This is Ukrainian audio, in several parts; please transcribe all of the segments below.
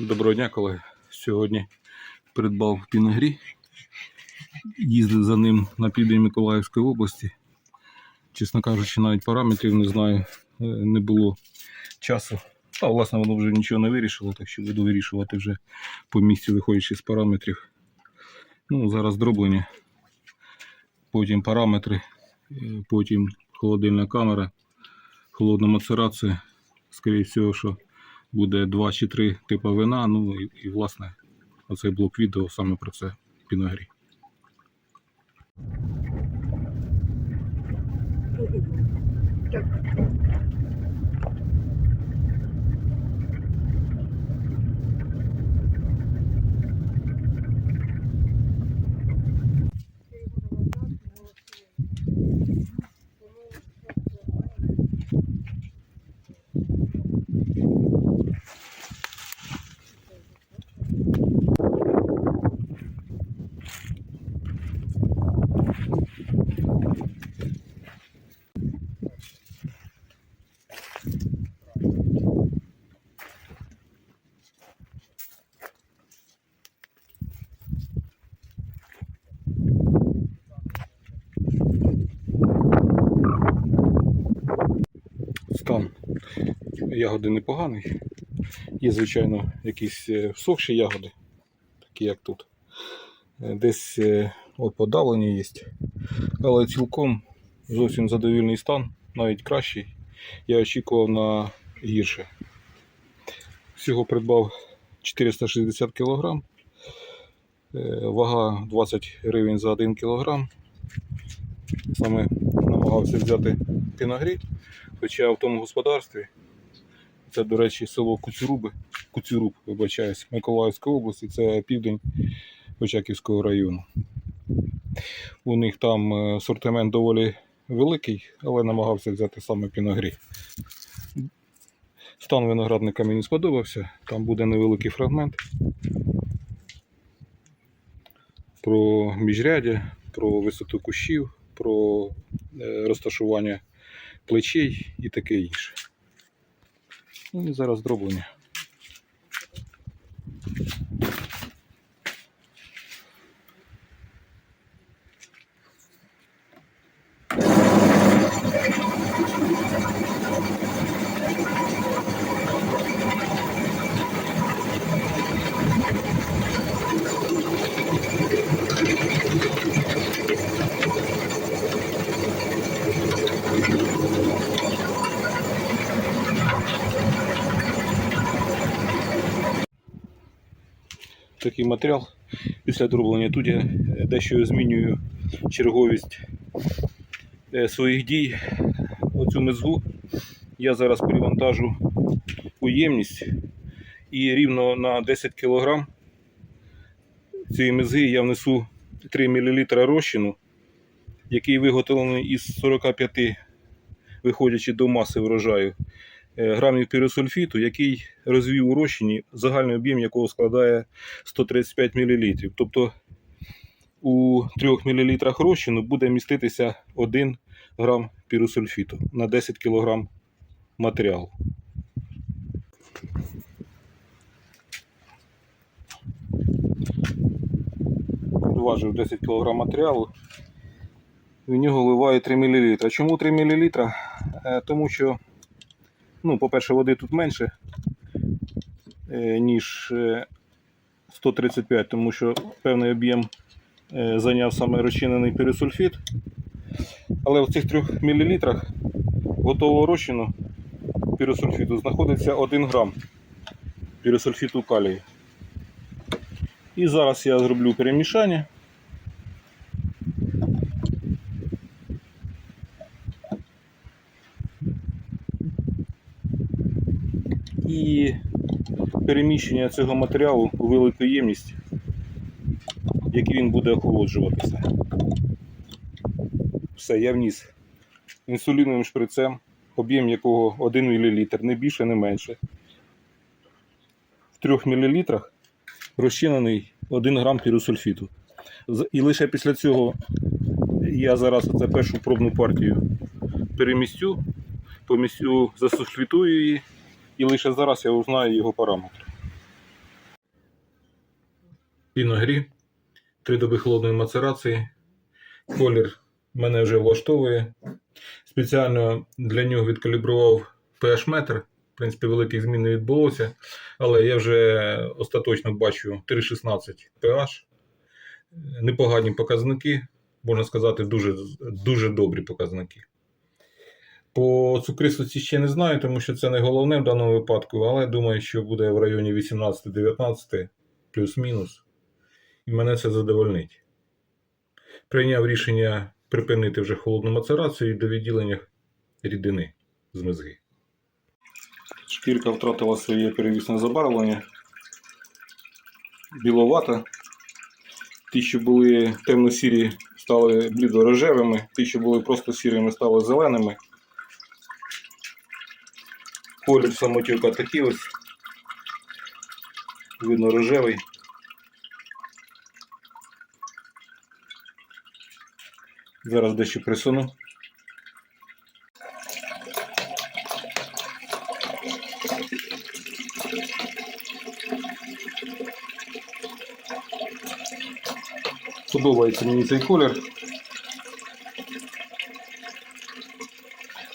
Доброго дня, колеги. Сьогодні придбав піногрі. Їздив за ним на південь Миколаївської області. Чесно кажучи, навіть параметрів не знаю, е, не було часу. А власне воно вже нічого не вирішило, так що буду вирішувати вже по місцю, виходячи з параметрів. Ну, зараз дроблення, потім параметри, е, потім холодильна камера, холодна мацерація. Скоріше всього, що буде два чи три типи вина. Ну і, і власне оцей блок відео саме про це піногрі. Стан ягоди непоганий. Є, звичайно, якісь е, всохші ягоди, такі як тут. Е, Десь е, от подавлення є. Але цілком зовсім задовільний стан, навіть кращий. Я очікував на гірше. Всього придбав 460 кг. Вага 20 гривень за 1 кг. Саме намагався взяти піногрі. Хоча в тому господарстві, це, до речі, село Куцюруби, Куцюруб, вибачаюсь, Миколаївської області, це південь Очаківського району. У них там е, асортимент доволі великий, але намагався взяти саме піногрі. Стан виноградника мені сподобався, там буде невеликий фрагмент про міжрядя, про висоту кущів, про е, розташування плечей і таке інше. Ну і зараз дроблення. Такий матеріал. Після дроблення тут я е, дещо змінюю черговість е, своїх дій. Оцю мезгу я зараз перевантажу у ємність і рівно на 10 кг цієї мезги я внесу 3 мл розчину, який виготовлений із 45, виходячи до маси врожаю, грамів піросульфіту, який розвів у розчині, загальний об'єм якого складає 135 мл. Тобто у 3 мл розчину буде міститися 1 грам піросульфіту на 10 кг матеріалу. Важив 10 кг матеріалу. В нього вливаю 3 мл. Чому 3 мл? Е, Тому що, ну, по-перше, води тут менше, е, ніж е, 135, тому що певний об'єм е, зайняв саме розчинений піросульфіт. Але в цих 3 мл готового розчину піросульфіту знаходиться 1 грам піросульфіту калію. І зараз я зроблю перемішання. І переміщення цього матеріалу у велику ємність, в він буде охолоджуватися. Все, я вніс інсуліновим шприцем, об'єм якого 1 мл, не більше, не менше. В 3 мл розчинений 1 грам піросульфіту. І лише після цього я зараз оце першу пробну партію перемістю, помістю, засульфітую її, і лише зараз я узнаю його параметри. Піногрі, три доби холодної мацерації. Колір мене вже влаштовує. Спеціально для нього відкалібрував pH метр. В принципі, великих змін не відбулося, але я вже остаточно бачу 3,16 pH. Непогані показники, можна сказати, дуже, дуже добрі показники. По цукристості ще не знаю, тому що це не головне в даному випадку, але думаю, що буде в районі 18-19 плюс-мінус. І мене це задовольнить. Прийняв рішення припинити вже холодну мацерацію до відділення рідини з мезги. Шкірка втратила своє перевісне забарвлення. Біловата. Ті, що були темно-сірі, стали блідо-рожевими, ті, що були просто сірими, стали зеленими. Колір самотюка такий ось. Видно рожевий. Зараз дещо присуну. Подобається мені цей колір.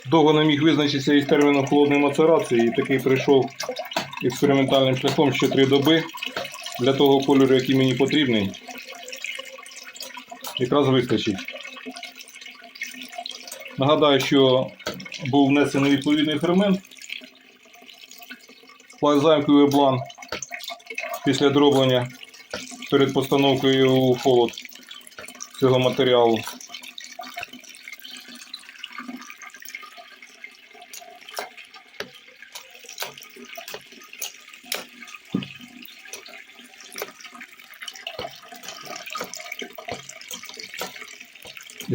Довго не міг визначитися із терміном холодної мацерації і такий прийшов експериментальним шляхом ще три доби для того кольору, який мені потрібний. Якраз вистачить. Нагадаю, що був внесений відповідний фермент лайзаймкою блан після дроблення перед постановкою у холод цього матеріалу.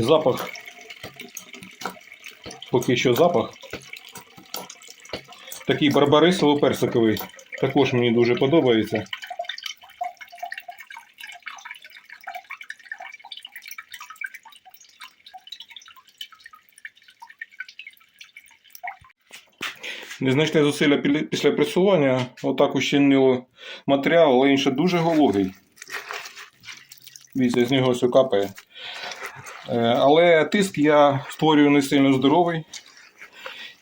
Запах, поки що запах. Такий барбарисово-персиковий. Також мені дуже подобається. Незначне зусилля після пресування отак ущільнило матеріал, але ще дуже вологий. Дивіться, з нього все капає. Е, Але тиск я створюю не сильно здоровий.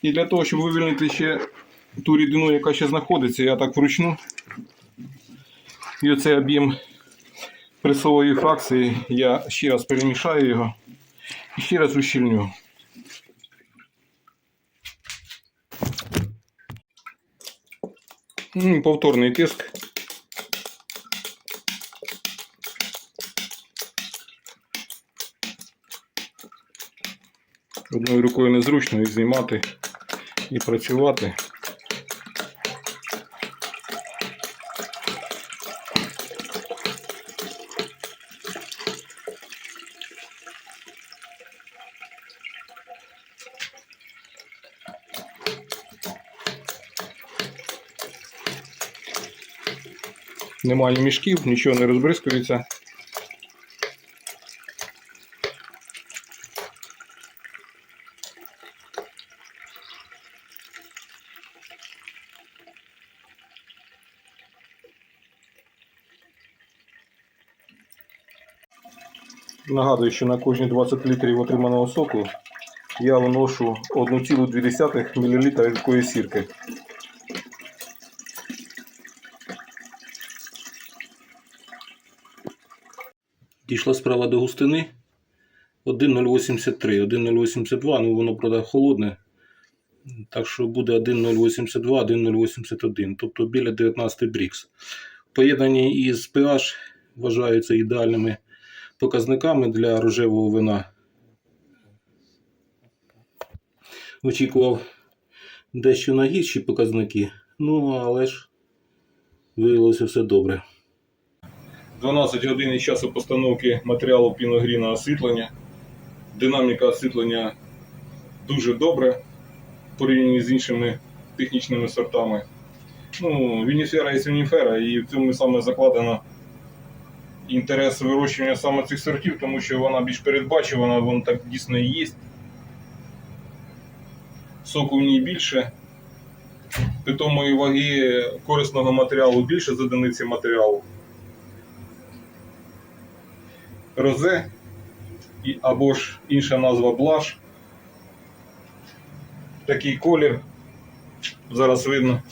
І для того, щоб вивільнити ще ту рідину, яка ще знаходиться, я так вручну. І оцей об'єм пресової фракції я ще раз перемішаю його і ще раз ущільню. Повторний тиск. Одною рукою незручно і знімати і працювати. Немає мішків, нічого не розбризкується. Нагадую, що на кожні 20 літрів отриманого соку я вношу 1,2 мл рідкої сірки. Дійшла справа до густини 1,083, 1,082, ну воно правда холодне. Так що буде 1,082, 1,081, тобто біля 19 брікс. В поєднанні із pH вважаються ідеальними показниками для рожевого вина. Очікував дещо на гірші показники, ну але ж виявилося все добре. 12 годин часу постановки матеріалу піногрі на освітлення. Динаміка освітлення дуже добре в порівнянні з іншими технічними сортами. Ну, Вініфера є Вініфера, і в цьому саме закладено інтерес вирощування саме цих сортів, тому що вона більш передбачувана, вона так дійсно і є. Соку в ній більше. Питомої ваги корисного матеріалу більше з одиниці матеріалу. розе або ж інша назва блаш. Такий колір. Зараз видно.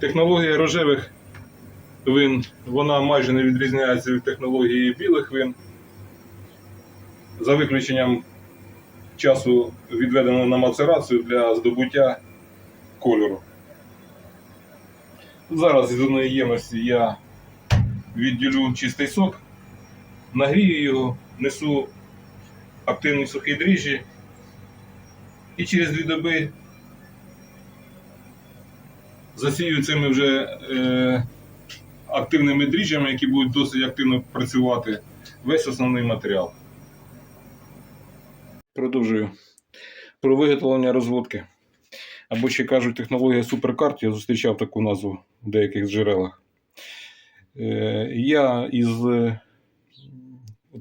Технологія рожевих вин вона майже не відрізняється від технології білих вин. За виключенням часу відведеного на мацерацію для здобуття кольору. Зараз із одної ємності я відділю чистий сок, нагрію його, несу активні сухі дріжджі і через дві доби засію цими вже е, активними дріжджами, які будуть досить активно працювати весь основний матеріал. Продовжую. Про виготовлення розводки. Або ще кажуть, технологія суперкарт, я зустрічав таку назву в деяких джерелах. Е, Я із е,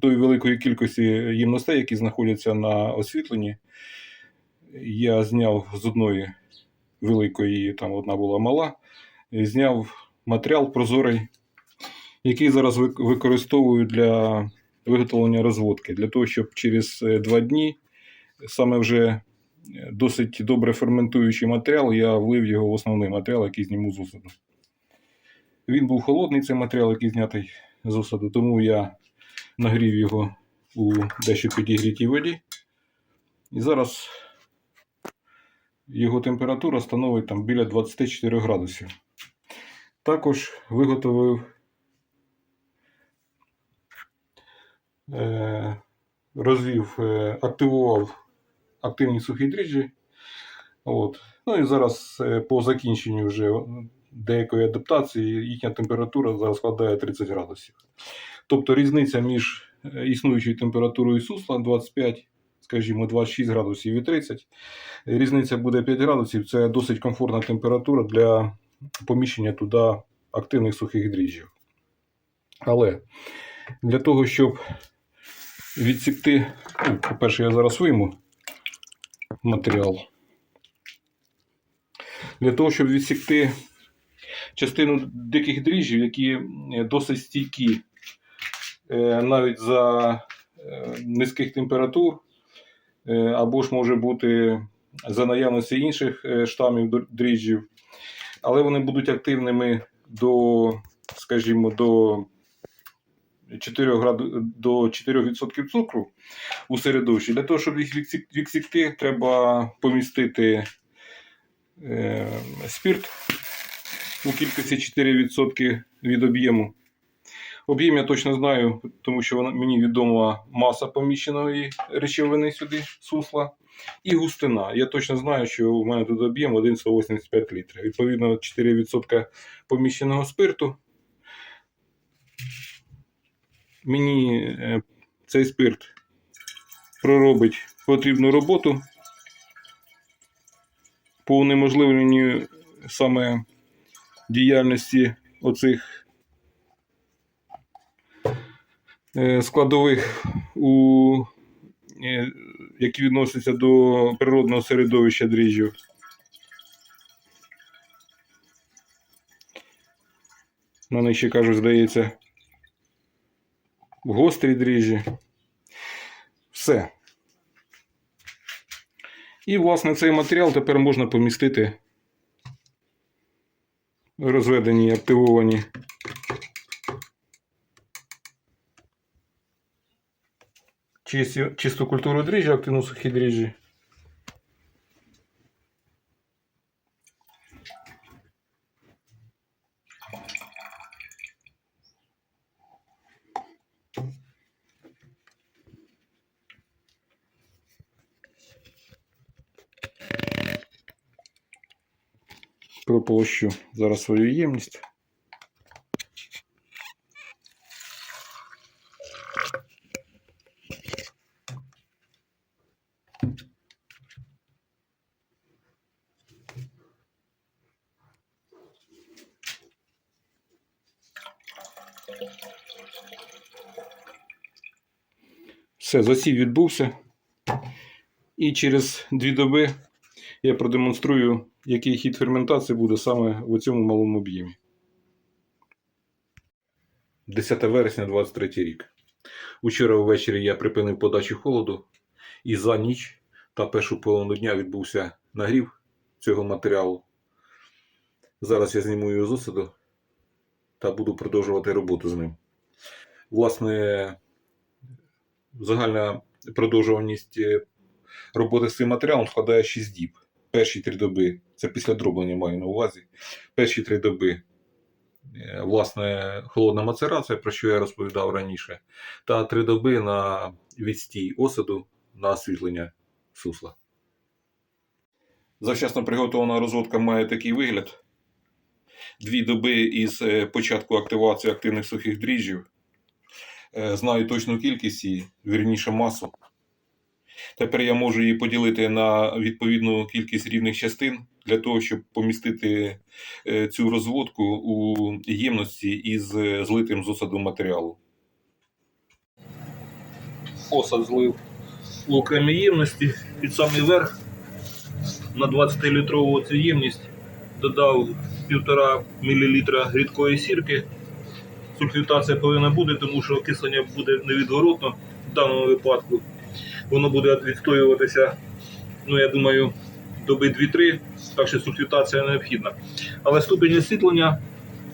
тої великої кількості ємностей, які знаходяться на освітленні, я зняв з одної великої, там одна була мала, зняв матеріал прозорий, який зараз використовую для виготовлення розводки, для того, щоб через е, два дні саме вже е, досить добре ферментуючий матеріал, я влив його в основний матеріал, який зніму з осаду. Він був холодний, цей матеріал, який знятий з осаду, тому я нагрів його у дещо підігрітій воді. І зараз його температура становить там біля 24 градусів. Також виготовив е, розвів, е, активував активні сухі дріжджі. От. Ну і зараз е, по закінченню вже деякої адаптації їхня температура зараз складає 30 градусів. Тобто різниця між існуючою температурою сусла 25, скажімо, 26 градусів і 30. Різниця буде 5 градусів. Це досить комфортна температура для поміщення туди активних сухих дріжджів. Але для того, щоб відсікти, ну, по-перше, я зараз вийму матеріал. Для того, щоб відсікти частину диких дріжджів, які досить стійкі е, навіть за е, низьких температур, або ж може бути за наявності інших е, штамів др- дріжджів, але вони будуть активними до, скажімо, до 4 граду, до 4% цукру у середовищі. Для того, щоб їх відсікти, треба помістити е, спирт у кількості 4% від об'єму. Об'єм я точно знаю, тому що мені відома маса поміщеної речовини сюди, сусла, і густина. Я точно знаю, що у мене тут об'єм 1,185 літрів. Відповідно, 4% поміщеного спирту. Мені е, цей спирт проробить потрібну роботу по унеможливленню саме діяльності оцих складових, у, е, які відносяться до природного середовища дріжджів. На них ще кажуть, здається, гострі дріжджі. Все. І, власне, цей матеріал тепер можна помістити розведені, активовані чисту культуру дріжджі, активно сухі дріжджі. Прополощу зараз свою ємність. Все, засів відбувся. І через дві доби я продемонструю, який хід ферментації буде саме в цьому малому об'ємі. 10 вересня 23 рік. Учора ввечері я припинив подачу холоду, і за ніч та першу половину дня відбувся нагрів цього матеріалу. Зараз я зніму його з осаду та буду продовжувати роботу з ним. Власне, загальна продовжуваність е, роботи з цим матеріалом складає 6 діб. Перші три доби, це після дроблення маю на увазі. Перші три доби, е, власне, холодна мацерація, про що я розповідав раніше, та три доби на відстій осаду на освітлення сусла. Завчасно приготована розводка має такий вигляд. Дві доби із е, початку активації активних сухих дріжджів. Е, Знаю точну кількість і вірніше масу. Тепер я можу її поділити на відповідну кількість рівних частин для того, щоб помістити е, цю розводку у ємності із е, злитим з осаду матеріалу. Осад злив у окремій ємності під самий верх на 20-літрову цю ємність додав 1,5 мл рідкої сірки. Сульфітація повинна бути, тому що окислення буде невідворотно в даному випадку. Воно буде відстоюватися, ну я думаю, доби 2-3, так що сульфітація необхідна. Але ступінь освітлення,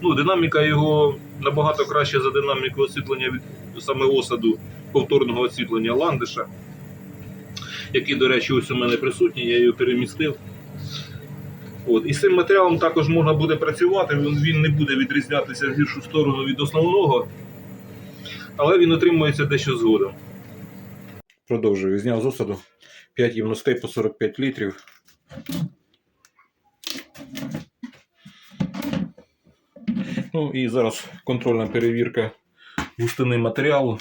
ну, динаміка його набагато краще за динаміку освітлення від саме осаду повторного освітлення ландиша, який, до речі, ось у мене присутній, я його перемістив. От. І з цим матеріалом також можна буде працювати, він, не буде відрізнятися в гіршу сторону від основного, але він отримується дещо згодом. Продовжую. Зняв з осаду 5 ємностей по 45 літрів. Ну і зараз контрольна перевірка густини матеріалу.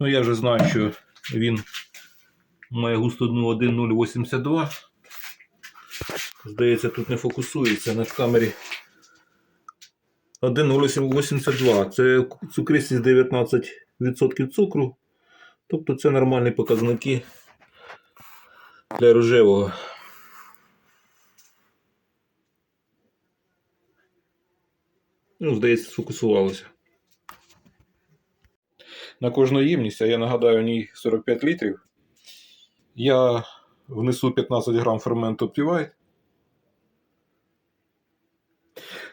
Ну, я вже знаю, що він має густину 1,082. Здається, тут не фокусується на камері. 1,82. Це цукристість 19% цукру. Тобто це нормальні показники для рожевого. Ну, здається, сфокусувалося. На кожну ємність, а я нагадаю, в ній 45 літрів. Я внесу 15 грам ферменту Optivite. Е,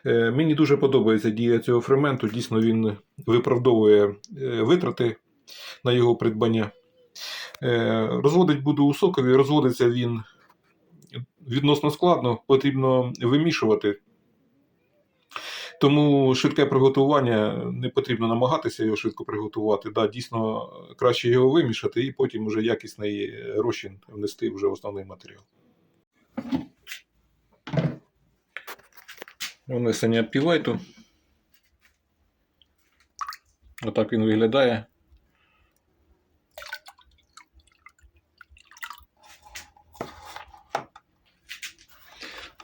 Мені дуже подобається дія цього ферменту. Дійсно, він виправдовує е, витрати на його придбання. Е, Розводить буду у сокові, розводиться він відносно складно, потрібно вимішувати. Тому швидке приготування не потрібно намагатися його швидко приготувати. Да, дійсно краще його вимішати і потім вже якісний розчин внести вже в основний матеріал. Внесення півайту. Отак він виглядає.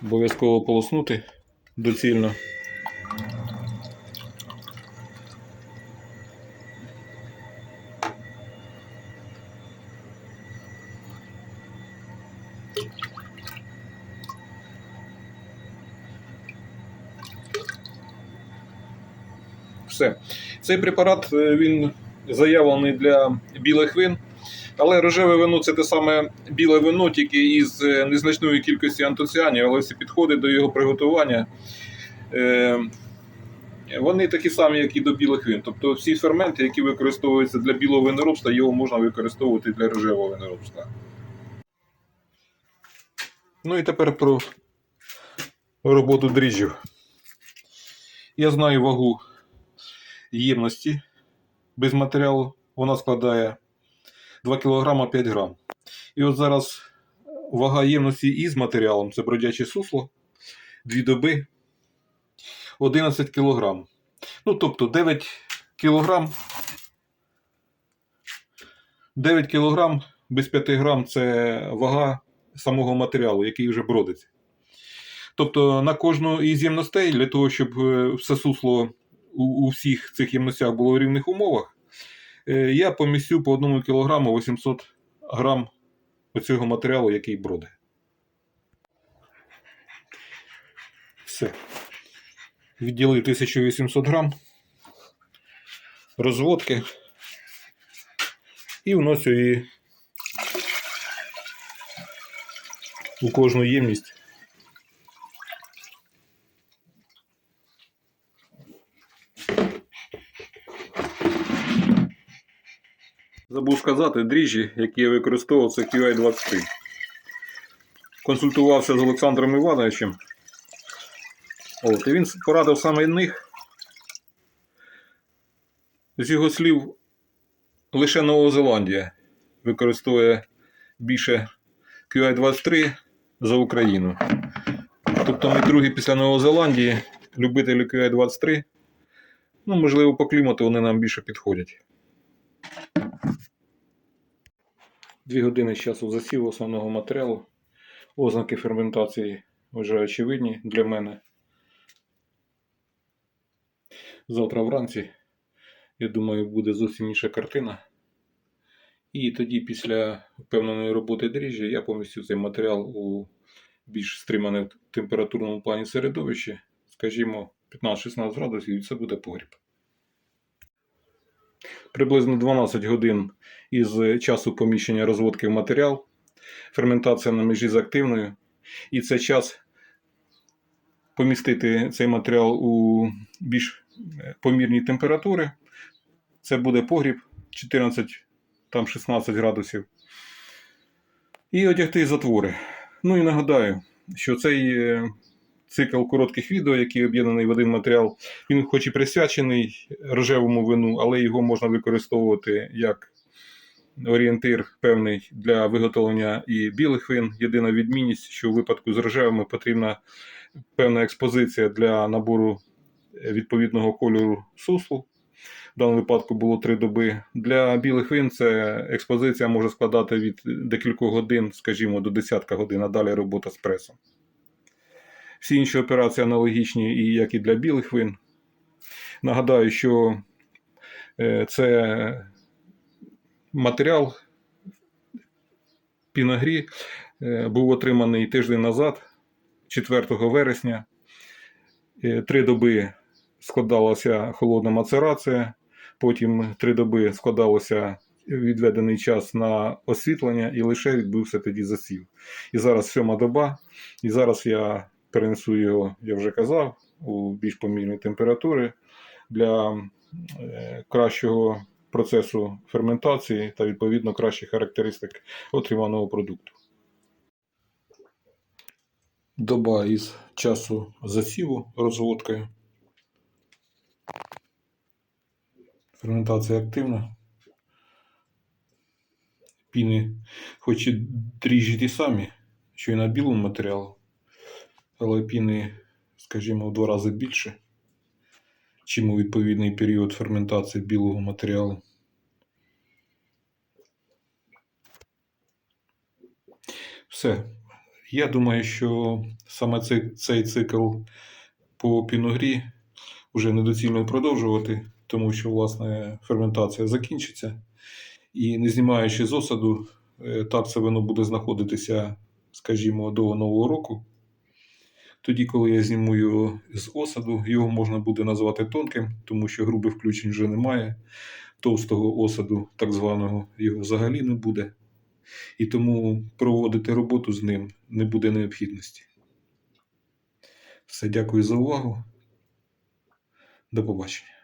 Обов'язково полоснути доцільно. Все. Цей препарат е, він заявлений для білих вин, але рожеве вино це те саме біле вино, тільки із е, незначною кількістю антоціанів, але всі підходи до його приготування. е, Вони такі самі, як і до білих вин. Тобто всі ферменти, які використовуються для білого виноробства, його можна використовувати для рожевого виноробства. Ну і тепер про роботу дріжджів. Я знаю вагу ємності без матеріалу. Вона складає 2 кг 5 г. І от зараз вага ємності із матеріалом це бродяче сусло, 2 доби 11 кг. Ну, тобто 9 кг. 9 кг без 5 г це вага самого матеріалу, який вже бродиться. Тобто на кожну із ємностей, для того, щоб е, все сусло у, всіх цих ємностях було в рівних умовах, е, я помістю по 1 кг 800 грам оцього матеріалу, який броде. Все. Відділив 1800 грам. розводки і вносю її у кожну ємність. Забув сказати, дріжджі, які я використовував, це QI-23. Консультувався з Олександром Івановичем. От, і він порадив саме них. З його слів, лише Нова Зеландія використовує більше QI-23 за Україну. Тобто ми другі після Нової Зеландії, любителі QI-23. Ну, можливо, по клімату вони нам більше підходять. Дві години з часу засіву основного матеріалу. Ознаки ферментації вже очевидні для мене. Завтра вранці, я думаю, буде зовсім інша картина. І тоді, після впевненої роботи дріжджі, я помістю цей матеріал у більш стримане температурному плані середовище, скажімо, 15-16 градусів, і це буде погріб. Приблизно 12 годин із часу поміщення розводки в матеріал, ферментація на межі з активною, і це час помістити цей матеріал у більш е, помірні температури. Це буде погріб 14 там 16 градусів. І одягти затвори. Ну і нагадаю, що цей е, цикл коротких відео, який об'єднаний в один матеріал, він хоч і присвячений рожевому вину, але його можна використовувати як орієнтир певний для виготовлення і білих вин. Єдина відмінність, що в випадку з рожевими потрібна певна експозиція для набору відповідного кольору суслу. В даному випадку було три доби. Для білих вин це експозиція може складати від декількох годин, скажімо, до десятка годин, а далі робота з пресом. Всі інші операції аналогічні, і як і для білих вин. Нагадаю, що е, це матеріал Пінагрі е, був отриманий тиждень назад, 4 вересня. Е, Три доби складалася холодна мацерація, потім три доби складалося відведений час на освітлення і лише відбувся тоді засів. І зараз сьома доба, і зараз я перенесу його, я вже казав, у більш помірні температури для е, кращого процесу ферментації та відповідно кращих характеристик отриманого продукту. Доба із часу засіву розводкою. Ферментація активна. Піни, хоч і дріжджі ті самі, що і на білому матеріалу, але піни, скажімо, в два рази більше, чим у відповідний період ферментації білого матеріалу. Все. Я думаю, що саме цей, цей цикл по піногрі вже недоцільно продовжувати, тому що, власне, ферментація закінчиться. І не знімаючи з осаду, е, так це вино буде знаходитися, скажімо, до Нового року. Тоді, коли я зніму його з осаду, його можна буде назвати тонким, тому що грубих включень вже немає. Товстого осаду, так званого, його взагалі не буде. І тому проводити роботу з ним не буде необхідності. Все, дякую за увагу. До побачення.